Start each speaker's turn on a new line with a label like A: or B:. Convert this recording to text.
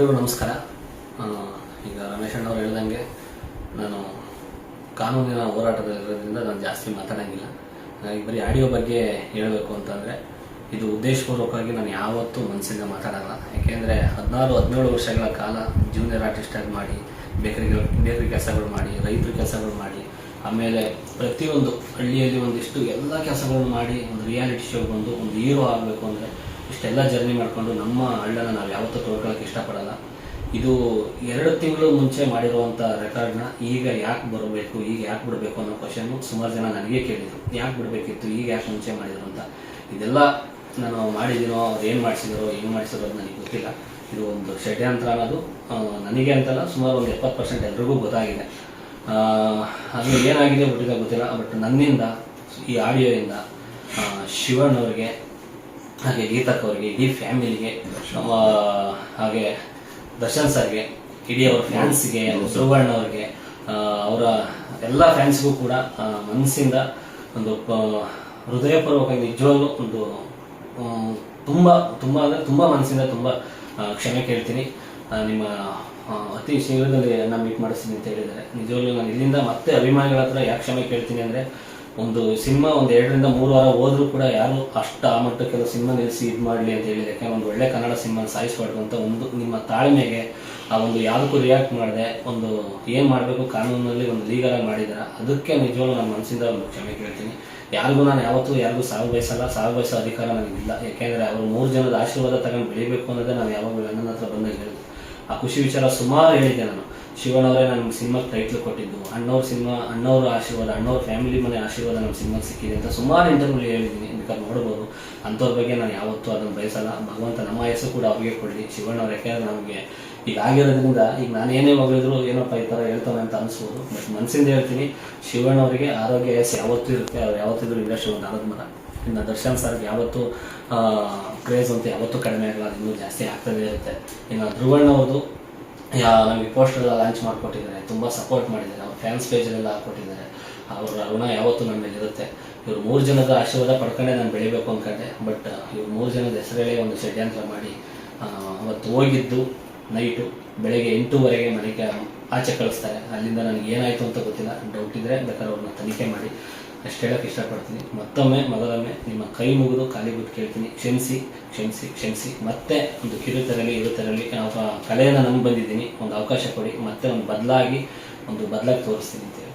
A: ಎಲ್ರಿಗೂ ನಮಸ್ಕಾರ. ಈಗ ರಮೇಶ್ ಅಣ್ಣವ್ರು ಹೇಳ್ದಂಗೆ ನಾನು ಕಾನೂನಿನ ಹೋರಾಟದಲ್ಲಿರೋದ್ರಿಂದ ನಾನು ಜಾಸ್ತಿ ಮಾತಾಡೋಂಗಿಲ್ಲ. ನನಗೆ ಬರೀ ಆಡಿಯೋ ಬಗ್ಗೆ ಹೇಳಬೇಕು ಅಂತಂದರೆ ಇದು ಉದ್ದೇಶಪೂರ್ವಕವಾಗಿ ನಾನು ಯಾವತ್ತೂ ಮನಸ್ಸಿಂದ ಮಾತಾಡಲ್ಲ. ಯಾಕೆಂದರೆ ಹದಿನಾರು, ಹದಿನೇಳು ವರ್ಷಗಳ ಕಾಲ ಜೂನಿಯರ್ ಆರ್ಟಿಸ್ಟಾಗಿ ಮಾಡಿ ಬೇಕರಿಗಳು ಬೇಕರಿ ಕೆಲಸಗಳು ಮಾಡಿ, ರೈತರ ಕೆಲಸಗಳು ಮಾಡಿ, ಆಮೇಲೆ ಪ್ರತಿಯೊಂದು ಹಳ್ಳಿಯಲ್ಲಿ ಒಂದಿಷ್ಟು ಎಲ್ಲ ಕೆಲಸಗಳು ಮಾಡಿ ಒಂದು ರಿಯಾಲಿಟಿ ಶೋ ಬಂದು ಒಂದು ಹೀರೋ ಆಗಬೇಕು ಅಂದರೆ ಇಷ್ಟೆಲ್ಲ ಜರ್ನಿ ಮಾಡಿಕೊಂಡು ನಮ್ಮ ಹಳ್ಳನ ನಾವು ಯಾವತ್ತೂ ತೋಡ್ಕೊಳ್ಳೋಕೆ ಇಷ್ಟಪಡಲ್ಲ. ಇದು ಎರಡು ತಿಂಗಳು ಮುಂಚೆ ಮಾಡಿರುವಂಥ ರೆಕಾರ್ಡ್ನ ಈಗ ಯಾಕೆ ಬರಬೇಕು ಈಗ ಯಾಕೆ ಬಿಡಬೇಕು ಅನ್ನೋ ಕ್ವಶನ್ನು ಸುಮಾರು ಜನ ನನಗೆ ಕೇಳಿದರು. ಯಾಕೆ ಬಿಡಬೇಕಿತ್ತು ಈಗ ಯಾಕೆ ಮುಂಚೆ ಮಾಡಿದ್ರು ಅಂತ. ಇದೆಲ್ಲ ನಾನು ಮಾಡಿದ್ದೀನೋ ಅವ್ರು ಏನು ಮಾಡಿಸಿದರೋ ಏನು ಮಾಡಿಸಿರೋ ಅದು ನನಗೆ ಗೊತ್ತಿಲ್ಲ. ಇದು ಒಂದು ಷಡ್ಯಂತ್ರ ಅನ್ನೋದು. ನನಗೆ ಅಂತಲ್ಲ ಸುಮಾರು ಒಂದು ಎಪ್ಪತ್ತು ಪರ್ಸೆಂಟ್ ಎಲ್ರಿಗೂ ಗೊತ್ತಾಗಿದೆ. ಅದು ಏನಾಗಿದೆ ಬಿಟ್ಟಿದೆ ಗೊತ್ತಿಲ್ಲ ಬಟ್ ನನ್ನಿಂದ ಈ ಆಡಿಯೋಯಿಂದ ಆ, ಶಿವಣ್ಣ ಅವ್ರಿಗೆ ಹಾಗೆ ಗೀತಕ್ ಅವರಿಗೆ ಇಡೀ ಫ್ಯಾಮಿಲಿಗೆ ನಮ್ಮ ಹಾಗೆ ದರ್ಶನ್ ಸರ್ಗೆ ಇಡೀ ಅವ್ರ ಫ್ಯಾನ್ಸ್ಗೆ ಸುವರ್ಣ ಅವ್ರಿಗೆ ಅವರ ಎಲ್ಲ ಫ್ಯಾನ್ಸ್ಗೂ ಕೂಡ ಮನಸ್ಸಿಂದ ಒಂದು ಹೃದಯಪೂರ್ವಕವಾಗಿ ನಿಜವಾಗ್ಲೂ ಒಂದು ತುಂಬ ತುಂಬ ಅಂದರೆ ತುಂಬ ಮನಸ್ಸಿಂದ ತುಂಬ ಕ್ಷಮೆ ಕೇಳ್ತೀನಿ. ನಿಮ್ಮ ಅತಿ ಶೀಘ್ರದಲ್ಲಿ ನಾನು ಮೀಟ್ ಮಾಡಿಸ್ತೀನಿ ಅಂತ ಹೇಳಿದರೆ ನಿಜವಾಗ್ಲೂ ನಾನು ಇಲ್ಲಿಂದ ಮತ್ತೆ ಅಭಿಮಾನಿಗಳ ಹತ್ರ ಯಾಕೆ ಕ್ಷಮೆ ಕೇಳ್ತೀನಿ ಅಂದರೆ ಒಂದು ಸಿನಿಮಾ ಒಂದು ಎರಡರಿಂದ ಮೂರು ವಾರ ಹೋದ್ರೂ ಕೂಡ ಯಾರು ಅಷ್ಟು ಆ ಮಟ್ಟಕ್ಕೆಲ್ಲ ಸಿನಿಮಾ ನಿಲ್ಲಿಸಿ ಇದು ಮಾಡಲಿ ಅಂತ ಹೇಳಿ ಯಾಕಂದ್ರೆ ಒಂದು ಒಳ್ಳೆ ಕನ್ನಡ ಸಿನಿಮಾ ಸಾಯಿಸ್ಬಾರ್ದು ಅಂತ ಒಂದು ನಿಮ್ಮ ತಾಳ್ಮೆಗೆ ಆ ಒಂದು ಯಾವುದಕ್ಕೂ ರಿಯಾಕ್ಟ್ ಮಾಡಿದೆ, ಒಂದು ಏನು ಮಾಡಬೇಕು ಕಾನೂನಲ್ಲಿ ಒಂದು ಲೀಗಲ್ ಆಗಿ ಮಾಡಿದಾರ ಅದಕ್ಕೆ ನಿಜವಾಗ್ಲೂ ನನ್ನ ಮನಸ್ಸಿಂದ ಒಂದು ಕ್ಷಮೆ ಕೇಳ್ತೀನಿ. ಯಾರಿಗೂ ನಾನು ಯಾವತ್ತೂ, ಯಾರಿಗೂ ಸಾವು ಬಯಸಲ್ಲ, ಸಾವು ಬಯಸೋ ಅಧಿಕಾರ ನನಗಿಲ್ಲ ಯಾಕೆಂದರೆ ಅವರು ಮೂರು ಜನದ ಆಶೀರ್ವಾದ ತಗೊಂಡು ಬೆಳಿಬೇಕು ಅನ್ನೋದೇ ನಾನು ಯಾವಾಗಲೂ ನನ್ನ ಹತ್ರ ಬಂದಾಗ ಹೇಳಿದೆ ಆ ಖುಷಿ ವಿಚಾರ ಸುಮಾರು ಹೇಳಿದ್ದೆ ನಾನು. ಶಿವಣ್ಣವರೇ ನಮ್ಗೆ ಸಿನಿಮಾಗೆ ಟೈಟ್ಲ್ ಕೊಟ್ಟಿದ್ದು. ಅಣ್ಣವ್ರ ಸಿನಿಮಾ, ಅಣ್ಣವ್ರ ಆಶೀರ್ವಾದ, ಅಣ್ಣವ್ರ ಫ್ಯಾಮಿಲಿ ಮನೆ ಆಶೀರ್ವಾದ ನಮ್ಮ ಸಿನಿಮಾಗೆ ಸಿಕ್ಕಿದೆ ಅಂತ ಸುಮಾರು ಇಂಟರ್ವ್ಯೂ ಹೇಳಿದ್ದೀನಿ ಬೇಕಾದ್ರೆ ನೋಡ್ಬೋದು. ಅಂಥವ್ರ ಬಗ್ಗೆ ನಾನು ಯಾವತ್ತೂ ಅದನ್ನು ಬಯಸಲ್ಲ. ಭಗವಂತ ನಮ್ಮ ಹೆಸರು ಕೂಡ ಅವ್ರಿಗೆ ಕೊಡಲಿ ಶಿವಣ್ಣವ್ರು ಯಾಕೆಂದ್ರೆ ನಮಗೆ ಈಗ ಆಗಿರೋದ್ರಿಂದ ಈಗ ನಾನು ಏನೇ ಮಗಳಿದ್ರು ಏನಪ್ಪ ಈ ಥರ ಹೇಳ್ತಾನೆ ಅಂತ ಅನಿಸ್ಬೋದು. ಬಟ್ ಮನಸ್ಸಿಂದ ಹೇಳ್ತೀನಿ ಶಿವಣ್ಣವರಿಗೆ ಆರೋಗ್ಯ ಯಶಸ್ಸು ಯಾವತ್ತೂ ಇರುತ್ತೆ. ಅವ್ರು ಯಾವತ್ತಿದ್ರು ಇಂಡಸ್ಟ್ರಿ ಒಂದು ಆರೋಗ್ಯ ಮರ. ಇನ್ನು ದರ್ಶನ್ ಸರ್ಗೆ ಯಾವತ್ತೂ ಕ್ರೇಜ್ ಅಂತ ಯಾವತ್ತೂ ಕಡಿಮೆ ಆಗಲ್ಲ. ಅದು ಇನ್ನೂ ಜಾಸ್ತಿ ಆಗ್ತದೇ ಇರುತ್ತೆ. ಇನ್ನು ಧ್ರುವಣ್ಣ ಅವ್ರದ್ದು ಯಾ ನಮಗೆ ಪೋಸ್ಟರ್ ಲಾಂಚ್ ಮಾಡಿಕೊಟ್ಟಿದ್ದಾರೆ. ತುಂಬ ಸಪೋರ್ಟ್ ಮಾಡಿದ್ದಾರೆ. ಅವ್ರ ಫ್ಯಾನ್ಸ್ ಪೇಜಲ್ಲೆಲ್ಲ ಹಾಕ್ಕೊಟ್ಟಿದ್ದಾರೆ. ಅವರ ಋಣ ಯಾವತ್ತೂ ನನ್ನ ಮೇಲೆ ಇರುತ್ತೆ. ಇವ್ರು ಮೂರು ಜನದ ಆಶೀರ್ವಾದ ಪಡ್ಕೊಂಡೆ ನಾನು ಬೆಳಿಬೇಕು ಅಂದ್ಕೊಂಡೆ ಬಟ್ ಇವ್ರು ಮೂರು ಜನದ ಹೆಸರಲ್ಲೇ ಒಂದು ಷಡ್ಯಂತ್ರ ಮಾಡಿ ಅವತ್ತು ಹೋಗಿದ್ದು ನೈಟು ಬೆಳಗ್ಗೆ ಎಂಟೂವರೆಗೆ ಮನೆಗೆ ಆಚೆ ಕಳಿಸ್ತಾರೆ. ಅಲ್ಲಿಂದ ನನಗೆ ಏನಾಯಿತು ಅಂತ ಗೊತ್ತಿಲ್ಲ. ಡೌಟ್ ಇದ್ದರೆ ಬೇಕಾದ್ರೆ ಅವ್ರನ್ನ ತನಿಖೆ ಮಾಡಿ. ಅಷ್ಟು ಹೇಳಕ್ಕೆ ಇಷ್ಟಪಡ್ತೀನಿ. ಮತ್ತೊಮ್ಮೆ, ಮೊದಲೊಮ್ಮೆ ನಿಮ್ಮ ಕೈ ಮುಗಿದು ಖಾಲಿ ಬಿಟ್ಟು ಕೇಳ್ತೀನಿ. ಕ್ಷಮಿಸಿ ಕ್ಷಮಿಸಿ ಕ್ಷಮಿಸಿ. ಮತ್ತೆ ಒಂದು ಕಿರುತೆರಲಿ ಇರುತೆರಲಿ ಕಲೆಯನ್ನು ನಂಬಿ ಬಂದಿದ್ದೀನಿ. ಒಂದು ಅವಕಾಶ ಕೊಡಿ. ಮತ್ತೆ ಒಂದು ಬದಲಾಗಿ ಒಂದು ಬದಲಾಗಿ ತೋರಿಸ್ತೀನಿ ಅಂತ ಹೇಳಿ.